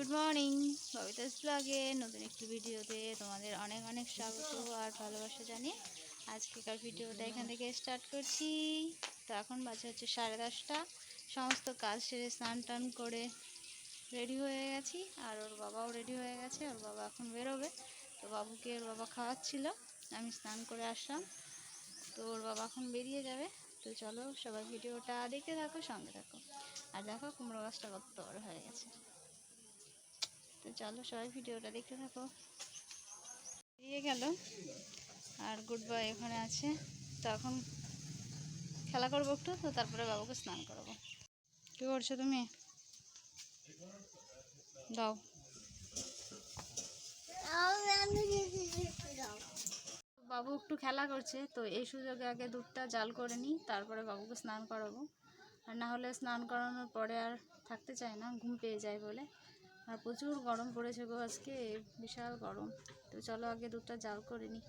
Good morning ববিতাস ব্লগে নতুন একটি ভিডিওতে তোমাদের অনেক অনেক স্বাগত আর ভালোবাসা জানিয়ে আজকেকার ভিডিওটা এখান থেকে স্টার্ট করছি। তো এখন বাজে হচ্ছে সাড়ে দশটা। সমস্ত কাজ সেরে স্নান টান করে রেডি হয়ে গেছি। আর ওর বাবাও রেডি হয়ে গেছে। ওর বাবা এখন বেরোবে। তো বাবুকে ওর বাবা খাওয়াচ্ছিল। আমি স্নান করে আসলাম। তো ওর বাবা এখন বেরিয়ে যাবে। তো চলো সবাই ভিডিওটা দেখতে থাকো, সঙ্গে থাকো। আর দেখো কুমড়ো গাছটা কত বড় হয়ে গেছে। তো চলো সবাই ভিডিওটা দেখতে থাকো। বেরিয়ে গেল আর গুড বয় এখানে আছে। তো এখন খেলা করব একটু, তো তারপরে বাবুকে স্নান করাবো। কী করছ তুমি? দাও। বাবু একটু খেলা করছে, তো এই সুযোগে আগে দুধটা জাল করে নিই, তারপরে বাবুকে স্নান করাবো। আর না হলে স্নান করানোর পরে আর থাকতে চায় না, ঘুম পেয়ে যায় বলে। আর প্রচুর গরম পড়েছে গো আজকে, বিশাল গরম। তো চলো আগে দুধটা জাল করে নিই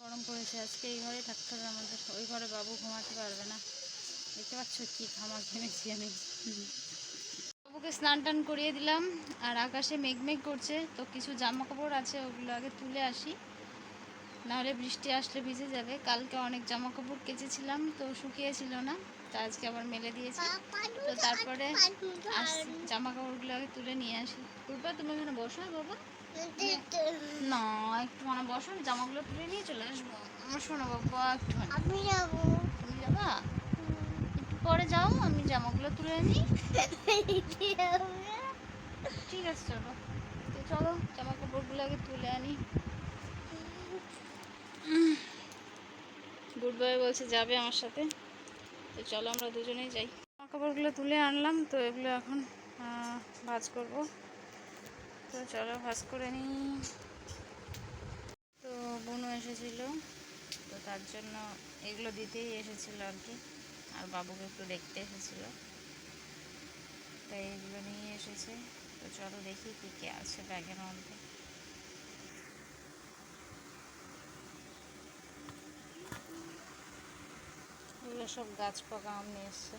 গরম পড়েছে আজকে, এই ঘরে থাকতে হবে আমাদের। ওই ঘরে বাবু ঘুমাতে পারবে না। দেখতে পাচ্ছ কি খামা ঘেমেছি আমি। বাবুকে স্নান টান করিয়ে দিলাম আর আকাশে মেঘ মেঘ করছে তো কিছু জামা কাপড় আছে ওগুলো আগে তুলে আসি। নাহলে বৃষ্টি আসলে ভিজে যাবে। কালকে অনেক জামা কাপড় কেচেছিলাম তো শুকিয়েছিল না তা আজকে আবার মেলে দিয়েছি। তো তারপরে জামা কাপড়গুলো আগে তুলে নিয়ে আসি। পূর্বা তুমি এখানে বসো বাবা। না একটু মানে বসো জামাগুলো তুলে নিয়ে চলে আসব। আমার শোনো বাবা একটু আমি যাব। তুমি যাবা? পরে যাও, আমি জামাগুলো তুলে নিই ঠিক আছে, চলো। তো চলো জামা কাপড়গুলো আগে তুলে আনি। গুড বয় বলছে, যাবে আমার সাথে? তো চলো, আমরা দুজনেই যাই। জামা কাপড়গুলো তুলে আনলাম, তো এগুলো এখন ভাঁজ করব। তো চলো, ভাঁজ করে নিই। তো বোনও এসেছিল। তো তার জন্য এগুলো দিতেই এসেছিল আর কি। আর বাবুকে একটু দেখতে এসেছিল। তাই এগুলো নিয়ে এসেছে। তো চলো দেখি কী কী আছে ব্যাগের মধ্যে। এগুলো সব গাছ পাকা আম নিয়ে এসছে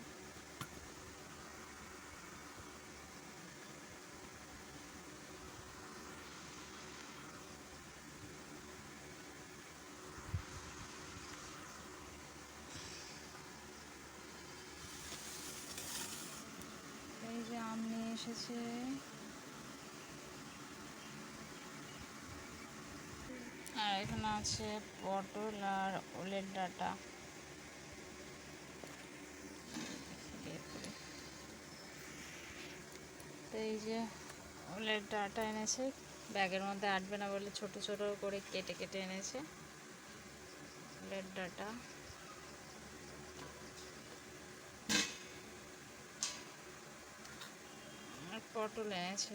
এই যে আম নিয়ে এসেছে। আর এখানে আছে পটল আর ওলের ডাটা। তো এই যে ওলের ডাটা এনেছে, ব্যাগের মধ্যে আটবে না বলে ছোট ছোট করে কেটে কেটে এনেছে ওলের ডাটা। আর পটল এনেছে।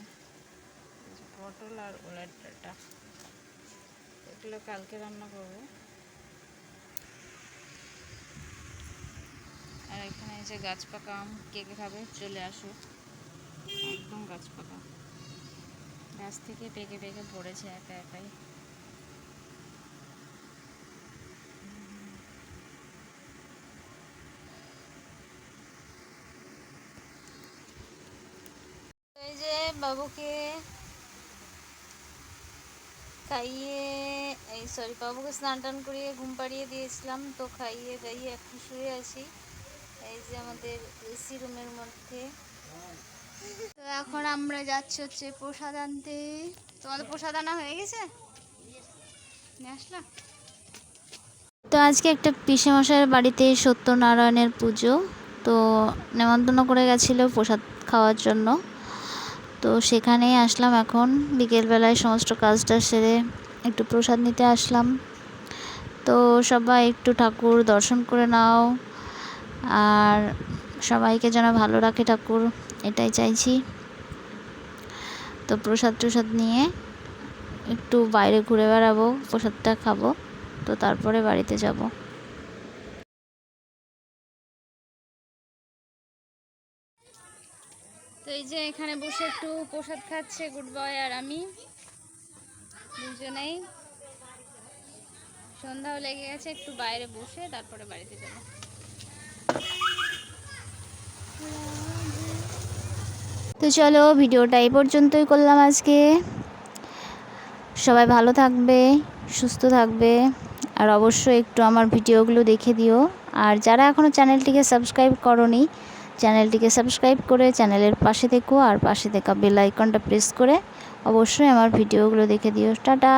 পটল আর ওলার ডাটা। এগুলো কালকে রান্না করব। আর এখানে এই যে গাছ পাকা আম, কে কে খাবে চলে আসো। একদম গাছ পাকা। গাছ থেকে পেকে পেকে পড়েছে একা একাই। এই যে বাবুকে খাইয়ে, এই সরি বাবুকে স্নান টান করিয়ে ঘুম পাড়িয়ে দিয়েছিলাম, তো খাইয়ে দাইয়ে এখন শুয়ে আছি। এই যে আমাদের এসি রুমের মধ্যে। তো এখন আমরা যাচ্ছি হচ্ছে প্রসাদ আনতে। তোমাদের প্রসাদ আনা হয়ে গেছে? নিয়ে আসলা তো আজকে একটা পিসে মশাইয়ের বাড়িতে সত্যনারায়ণের পুজো, তো নেমন্তন্ন করে গেছিল প্রসাদ খাওয়ার জন্য। তো সেখানেই আসলাম এখন। বিকেলবেলায় সমস্ত কাজটা সেরে একটু প্রসাদ নিতে আসলাম। তো সবাই একটু ঠাকুর দর্শন করে নাও। আর সবাইকে যেন ভালো রাখে ঠাকুর, এটাই চাইছি। তো প্রসাদ টসাদ নিয়ে একটু বাইরে ঘুরে বেড়াবো, প্রসাদটা খাব। তো তারপরে বাড়িতে যাব। তো এই যে এখানে বসে একটু প্রসাদ খাচ্ছে গুড বয় আর আমি। দুজনেই। সন্ধ্যাও লেগে গেছে, একটু বাইরে বসে তারপরে বাড়িতে যাব। তো চলো, ভিডিওটা এই পর্যন্তই করলাম আজকে। সবাই ভালো থাকবে, সুস্থ থাকবে, আর অবশ্যই একটু আমার ভিডিওগুলো দেখে দিও। আর যারা এখনও চ্যানেলটিকে সাবস্ক্রাইব করনি চ্যানেলটিকে সাবস্ক্রাইব করে চ্যানেলের পাশে থেকো আর পাশে থাকা বেল আইকনটা প্রেস করে অবশ্যই আমার ভিডিওগুলো দেখে দিও। টাটা!